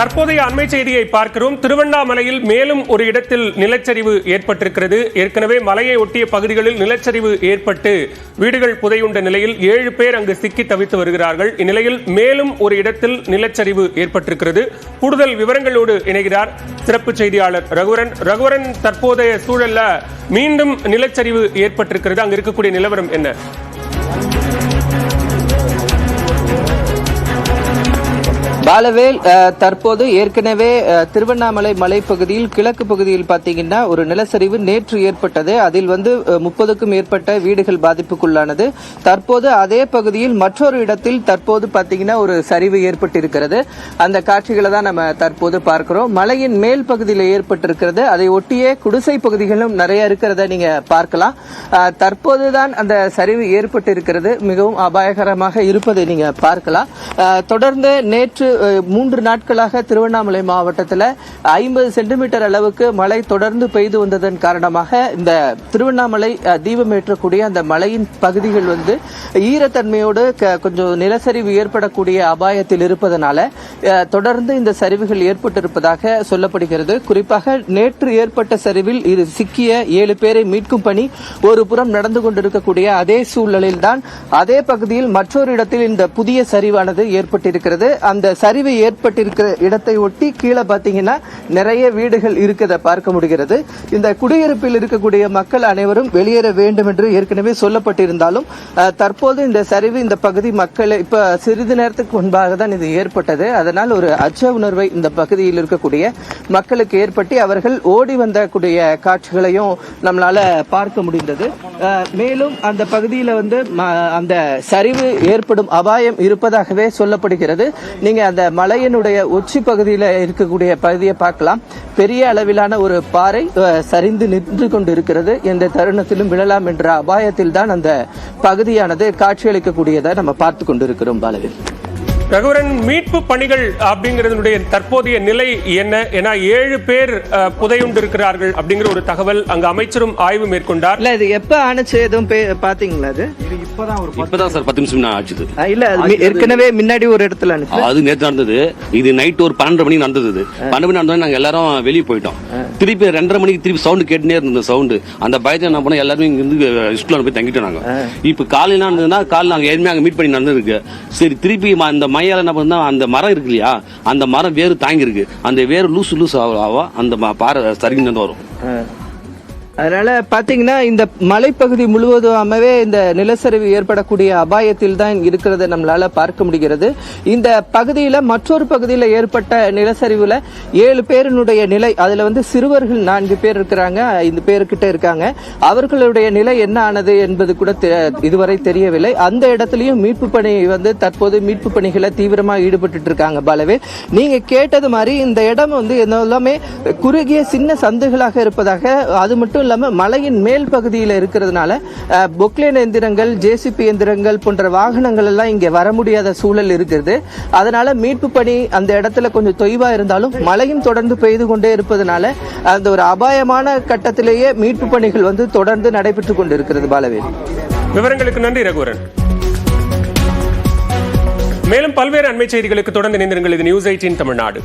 தற்போதைய அண்மை செய்தியை பார்க்கிறோம். திருவண்ணாமலையில் மேலும் ஒரு இடத்தில் நிலச்சரிவு ஏற்பட்டிருக்கிறது. ஏற்கனவே மலையை ஒட்டிய பகுதிகளில் நிலச்சரிவு ஏற்பட்டு வீடுகள் புதையுண்ட நிலையில் ஏழு பேர் அங்கு சிக்கி தவித்து வருகிறார்கள். இந்நிலையில் மேலும் ஒரு இடத்தில் நிலச்சரிவு ஏற்பட்டிருக்கிறது. கூடுதல் விவரங்களோடு இணைகிறார் சிறப்பு செய்தியாளர் ரகுவரன். ரகுவரன் தற்போதைய சூழல்ல மீண்டும் நிலச்சரிவு ஏற்பட்டிருக்கிறது. அங்கு இருக்கக்கூடிய நிலவரம் என்ன? பாலவேல் தற்போது ஏற்கனவே திருவண்ணாமலை மலைப்பகுதியில் கிழக்கு பகுதியில் பார்த்தீங்கன்னா ஒரு நிலச்சரிவு நேற்று ஏற்பட்டது. அதில் வந்து முப்பதுக்கும் மேற்பட்ட வீடுகள் பாதிப்புக்குள்ளானது. தற்போது அதே பகுதியில் மற்றொரு இடத்தில் தற்போது பார்த்தீங்கன்னா ஒரு சரிவு ஏற்பட்டிருக்கிறது. அந்த காட்சிகளை தான் நம்ம தற்போது பார்க்கிறோம். மலையின் மேல் பகுதியில் ஏற்பட்டிருக்கிறது. அதை ஒட்டியே குடிசை பகுதிகளும் நிறைய இருக்கிறத நீங்க பார்க்கலாம். தற்போது தற்போதுதான் அந்த சரிவு ஏற்பட்டிருக்கிறது. மிகவும் அபாயகரமாக இருப்பதை நீங்க பார்க்கலாம். தொடர்ந்து நேற்று மூன்று நாட்களாக திருவண்ணாமலை மாவட்டத்தில் ஐம்பது சென்டிமீட்டர் அளவுக்கு மழை தொடர்ந்து பெய்து வந்ததன் காரணமாக இந்த திருவண்ணாமலை தீபமேற்றக்கூடிய தீபம் ஏற்றக்கூடிய அந்த மலையின் பகுதிகள் வந்து ஈரத்தன்மையோடு க- கொஞ்சம் நிலச்சரிவு ஏற்படக்கூடிய அபாயத்தில் இருப்பதனால தொடர்ந்து இந்த சரிவுகள் ஏற்பட்டிருப்பதாக சொல்லப்படுகிறது. குறிப்பாக நேற்று ஏற்பட்ட சரிவில் இது சிக்கிய ஏழு பேரை மீட்கும் பணி ஒரு புறம் நடந்து கொண்டிருக்கக்கூடிய அதே சூழலில்தான் அதே பகுதியில் மற்றொரு இடத்தில் இந்த புதிய சரிவானது ஏற்பட்டிருக்கிறது. அந்த சரிவு ஏற்பட்டிருக்கிற இடத்தை ஒட்டி கீழே பார்த்தீங்கன்னா நிறைய வீடுகள் இருக்கிறத பார்க்க முடிகிறது. இந்த குடியிருப்பில் இருக்கக்கூடிய மக்கள் அனைவரும் வெளியேற வேண்டும் என்று ஏற்கனவே சொல்லப்பட்டிருந்தாலும் தற்போது இந்த சரிவு இந்த பகுதி மக்கள் இப்போ சிறிது நேரத்துக்கு முன்பாக தான் இது ஏற்பட்டது. அதனால் ஒரு அச்ச உணர்வை இந்த பகுதியில் இருக்கக்கூடிய மக்களுக்கு ஏற்பட்டு அவர்கள் ஓடி வந்தக்கூடிய காட்சிகளையும் நம்மளால பார்க்க முடிந்தது. மேலும் அந்த பகுதியில் வந்து ம- அந்த சரிவு ஏற்படும் அபாயம் இருப்பதாகவே சொல்லப்படுகிறது. நீங்க அந்த மலையினுடைய உச்சி பகுதியில் இருக்கக்கூடிய பகுதியை பார்க்கலாம். பெரிய அளவிலான ஒரு பாறை சரிந்து நின்று கொண்டு இருக்கிறது எந்த தருணத்திலும் விழலாம் என்ற அபாயத்தில் தான் அந்த பகுதியானது காட்சியளிக்கக்கூடியதை நம்ம பார்த்து கொண்டிருக்கிறோம் பாலவில். ரகுவரன் மீட்பு பணிகள் அப்படிங்கிறதுடைய தற்போதைய நிலை என்ன? ஏன்னா ஏழு பேர் அஹ், புதையுண்டிருக்கிறார்கள் அப்படிங்கிற ஒரு தகவல் அங்கு அமைச்சரும் ஆய்வு மேற்கொண்டார். இல்ல இது எப்ப ஆணுச்சு? எதுவும் பாத்தீங்களா அது? இப்பதான் சார் பத்து நிமிஷம் ஆச்சுது. இல்ல ஏற்கனவே முன்னாடி ஒரு இடத்துல அது நேத்து நடந்தது. இது நைட் ஒரு பன்னெண்டு மணிக்கு நடந்தது. பன்னெண்டு மணி நடந்தது நாங்க எல்லாரும் வெளியே போயிட்டோம். திருப்பி ரெண்டரை மணிக்கு திருப்பி சவுண்ட் கேட்டுனே இருந்தது சவுண்ட். அந்த பயத்தை என்ன பண்ணோம்? எல்லாரும் இங்க இருந்து ஸ்கூல்ல போய் தங்கிட்டோம் நாங்க. இப்ப காலையில நடந்ததுன்னா காலைல நாங்க ஏற்கனவே அங்க மீட் பண்ணி நடந்திருக்கு சரி திருப்பி அந்த மையால என்ன பண்ணா அந்த மரம் இருக்கு இல்லையா அந்த மரம் வேறு தாங்கி இருக்கு அந்த வேறு லூசு லூஸ் ஆவா அந்த பாறை சரிந்து வந்து வரும் அதனால பாத்தீங்கன்னா இந்த மலைப்பகுதி முழுவதுமாகவே இந்த நிலச்சரிவு ஏற்படக்கூடிய அபாயத்தில் தான் இருக்கிறத நம்மளால பார்க்க முடிகிறது. இந்த பகுதியில மற்றொரு பகுதியில ஏற்பட்ட நிலச்சரிவுல ஏழு பேரினுடைய நிலை அதுல வந்து சிறுவர்கள் நான்கு பேர் இருக்கிறாங்க ஐந்து பேர்கிட்ட இருக்காங்க. அவர்களுடைய நிலை என்ன ஆனது என்பது கூட தெ- இதுவரை தெரியவில்லை. அந்த இடத்துலயும் மீட்பு பணி வந்து தற்போது மீட்பு பணிகளை தீவிரமா ஈடுபட்டு இருக்காங்க பலவே. நீங்க கேட்டது மாதிரி இந்த இடம் வந்து எல்லாமே குறுகிய சின்ன சந்துகளாக இருப்பதாக அது மட்டும் இல்லாமல் மலையின் மேல் பகுதியில் இருக்கிறதுனால பொக்லேன் எந்திரங்கள் ஜேசிபி எந்திரங்கள் போன்ற வாகனங்கள் எல்லாம் இங்க வர முடியாத சூழல் இருக்கிறது. அதனால மீட்பு பணி அந்த இடத்துல கொஞ்சம் தொய்வா இருந்தாலும் மழையும் தொடர்ந்து பெய்து கொண்டே இருப்பதனால அந்த ஒரு அபாயமான கட்டத்திலேயே மீட்பு பணிகள் வந்து தொடர்ந்து நடைபெற்று கொண்டிருக்கிறது பாலவேல். விவரங்களுக்கு நன்றி ரகுவரன். மேலும் பல்வேறு அண்மை செய்திகளுக்கு தொடர்ந்து இணைந்திருங்கள். இது நியூஸ் எயிட்டீன் தமிழ்நாடு.